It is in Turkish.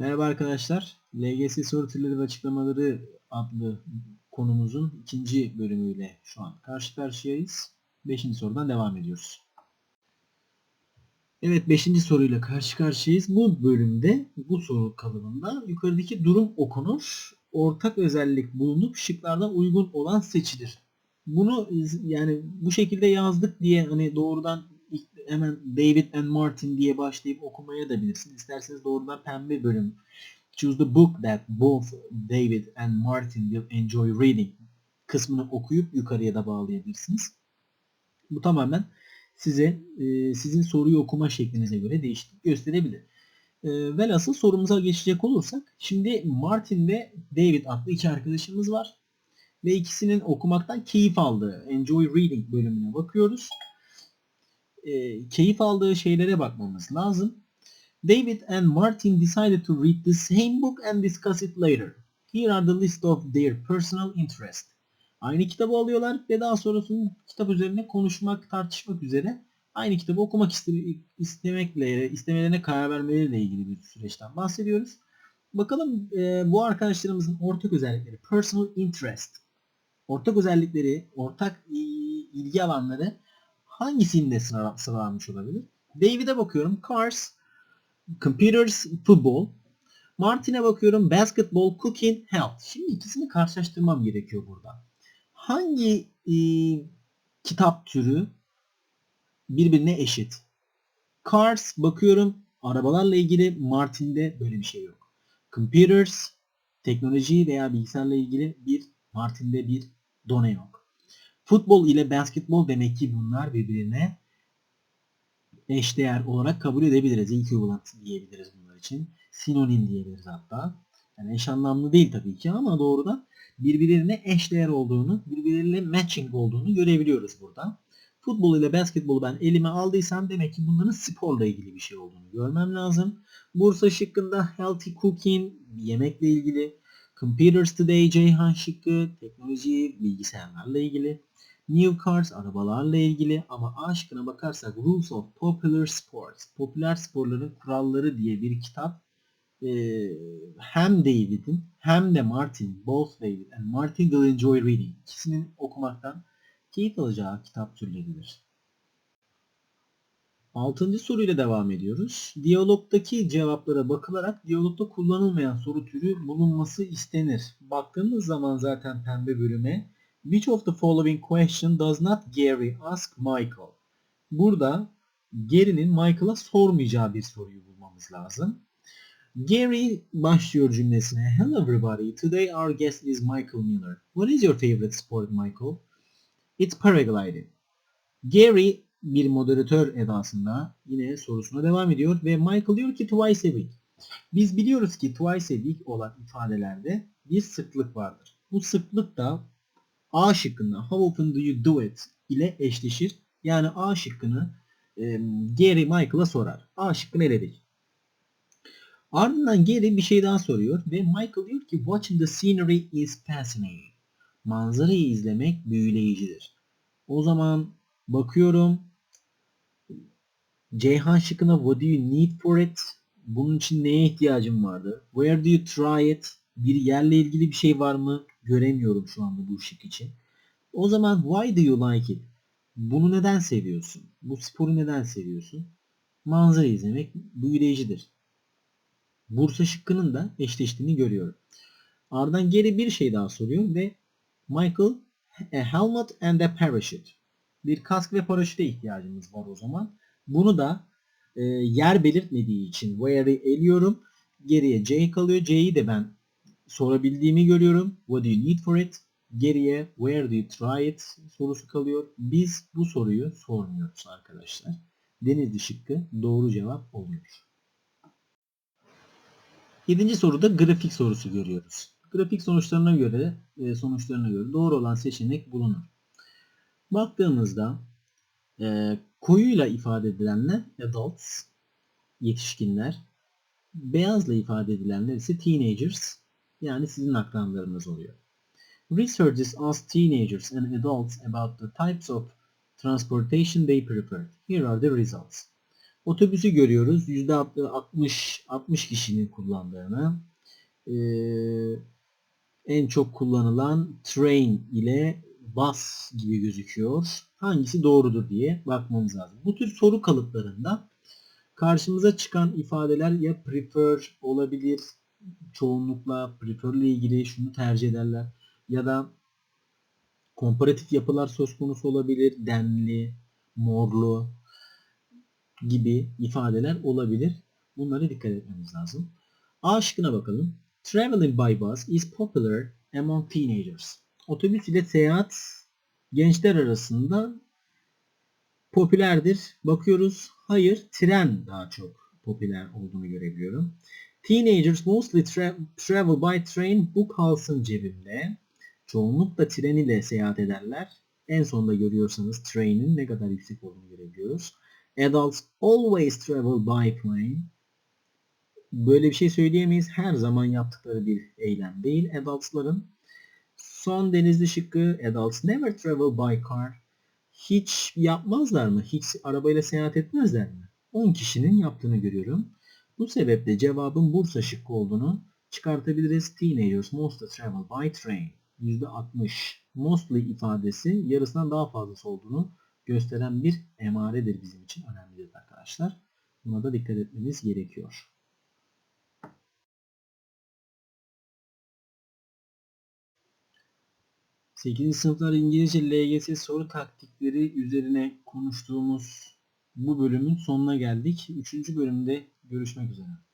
Merhaba arkadaşlar. LGS soru türleri ve açıklamaları adlı konumuzun ikinci bölümüyle şu an karşı karşıyayız. Beşinci sorudan devam ediyoruz. Evet beşinci soruyla karşı karşıyayız. Bu bölümde bu soru kalıbında yukarıdaki durum okunur. Ortak özellik bulunup şıklardan uygun olan seçilir. Bunu yani bu şekilde yazdık diye hani doğrudan hemen David and Martin diye başlayıp okumaya da bilirsiniz. İsterseniz doğrudan pembe bölüm Choose the book that both David and Martin will enjoy reading kısmını okuyup yukarıya da bağlayabilirsiniz. Bu tamamen size e, sizin soruyu okuma şeklinize göre değişiklik gösterebilir. E, velhasıl sorumuza geçecek olursak şimdi Martin ve David adlı iki arkadaşımız var. Ve ikisinin okumaktan keyif aldığı Enjoy Reading bölümüne bakıyoruz e, keyif aldığı şeylere bakmamız lazım. David and Martin decided to read the same book and discuss it later. Here are the list of their personal interest. Aynı kitabı alıyorlar ve daha sonrasında kitap üzerine konuşmak, tartışmak üzere aynı kitabı okumak istemekle, istemelerine karar vermeleriyle ilgili bir süreçten bahsediyoruz. Bakalım e, bu arkadaşlarımızın ortak özellikleri, personal interest, ortak özellikleri, ortak ilgi alanları hangisinde sıralanmış olabilir? David'e bakıyorum. Cars, Computers, Football. Martin'e bakıyorum. Basketball, Cooking, Health. Şimdi ikisini karşılaştırmam gerekiyor burada. Hangi e, kitap türü birbirine eşit? Cars bakıyorum arabalarla ilgili Martin'de böyle bir şey yok. Computers teknoloji veya bilgisayarla ilgili bir Martin'de bir done yok. Futbol ile basketbol demek ki bunlar birbirine eşdeğer olarak kabul edebiliriz. Equivalent diyebiliriz bunlar için. Sinonim diyebiliriz hatta. Yani eş anlamlı değil tabii ki ama doğrudan birbirine eşdeğer olduğunu, birbirleriyle matching olduğunu görebiliyoruz burada. Futbol ile basketbolu ben elime aldıysam demek ki bunların sporla ilgili bir şey olduğunu görmem lazım. Bursa şıkkında healthy cooking, yemekle ilgili. Computers Today Ceyhan şıkkı, teknoloji, bilgisayarlarla ilgili. New Cars arabalarla ilgili ama A şıkkına bakarsak Rules of Popular Sports, popüler sporların kuralları diye bir kitap ee, hem David'in hem de Martin, both David and Martin will enjoy reading. İkisinin okumaktan keyif alacağı kitap türleridir. Altıncı soruyla devam ediyoruz. Diyalogdaki cevaplara bakılarak diyalogda kullanılmayan soru türü bulunması istenir. Baktığımız zaman zaten pembe bölüme Which of the following question does not Gary ask Michael? Burada Gary'nin Michael'a sormayacağı bir soruyu bulmamız lazım. Gary başlıyor cümlesine. Hello everybody, today our guest is Michael Miller. What is your favorite sport Michael? It's paragliding. Gary bir moderatör edasında yine sorusuna devam ediyor ve Michael diyor ki twice a week. Biz biliyoruz ki twice a week olan ifadelerde bir sıklık vardır. Bu sıklık da A şıkkında how often do you do it ile eşleşir. Yani A şıkkını e, Gary Michael'a sorar. A şıkkını eledik. Ardından Gary bir şey daha soruyor ve Michael diyor ki watching the scenery is fascinating. Manzarayı izlemek büyüleyicidir. O zaman bakıyorum Ceyhan şıkkına what do you need for it? Bunun için neye ihtiyacım vardı? Where do you try it? Bir yerle ilgili bir şey var mı? Göremiyorum şu anda bu ışık için. O zaman why do you like it? Bunu neden seviyorsun? Bu sporu neden seviyorsun? Manzara izlemek büyüleyicidir. Bursa şıkkının da eşleştiğini görüyorum. Ardından geri bir şey daha soruyor ve Michael a helmet and a parachute. Bir kask ve paraşüte ihtiyacımız var o zaman. Bunu da e, yer belirtmediği için where'ı eliyorum. Geriye C kalıyor. C'yi de ben sorabildiğimi görüyorum. What do you need for it? Geriye where do you try it sorusu kalıyor. Biz bu soruyu sormuyoruz arkadaşlar. Denizli şıkkı doğru cevap oluyor. Yedinci soruda grafik sorusu görüyoruz. Grafik sonuçlarına göre e, sonuçlarına göre doğru olan seçenek bulunur. Baktığımızda e, koyuyla ifade edilenler adults, yetişkinler, beyazla ifade edilenler ise teenagers, yani sizin akranlarınız oluyor. Researchers asked teenagers and adults about the types of transportation they prefer. Here are the results. Otobüsü görüyoruz. %60 60 kişinin kullandığını. Ee, en çok kullanılan train ile bus gibi gözüküyor. Hangisi doğrudur diye bakmamız lazım. Bu tür soru kalıplarında karşımıza çıkan ifadeler ya prefer olabilir. Çoğunlukla prefer ile ilgili şunu tercih ederler. Ya da komparatif yapılar söz konusu olabilir. Demli, morlu gibi ifadeler olabilir. Bunlara dikkat etmemiz lazım. A şıkkına bakalım. Traveling by bus is popular among teenagers. Otobüs ile seyahat gençler arasında popülerdir. Bakıyoruz. Hayır, tren daha çok popüler olduğunu görebiliyorum. Teenagers mostly tra travel by train. Bu kalsın cebimde. Çoğunlukla tren ile seyahat ederler. En sonda görüyorsanız train'in ne kadar yüksek olduğunu görebiliyoruz. Adults always travel by plane. Böyle bir şey söyleyemeyiz. Her zaman yaptıkları bir eylem değil. Adults'ların son denizli şıkkı Adults never travel by car. Hiç yapmazlar mı? Hiç arabayla seyahat etmezler mi? 10 kişinin yaptığını görüyorum. Bu sebeple cevabın Bursa şıkkı olduğunu çıkartabiliriz. Teenagers mostly travel by train. %60. Mostly ifadesi yarısından daha fazlası olduğunu gösteren bir emaredir bizim için. Önemlidir arkadaşlar. Buna da dikkat etmemiz gerekiyor. 8. sınıflar İngilizce LGS soru taktikleri üzerine konuştuğumuz bu bölümün sonuna geldik. 3. bölümde görüşmek üzere.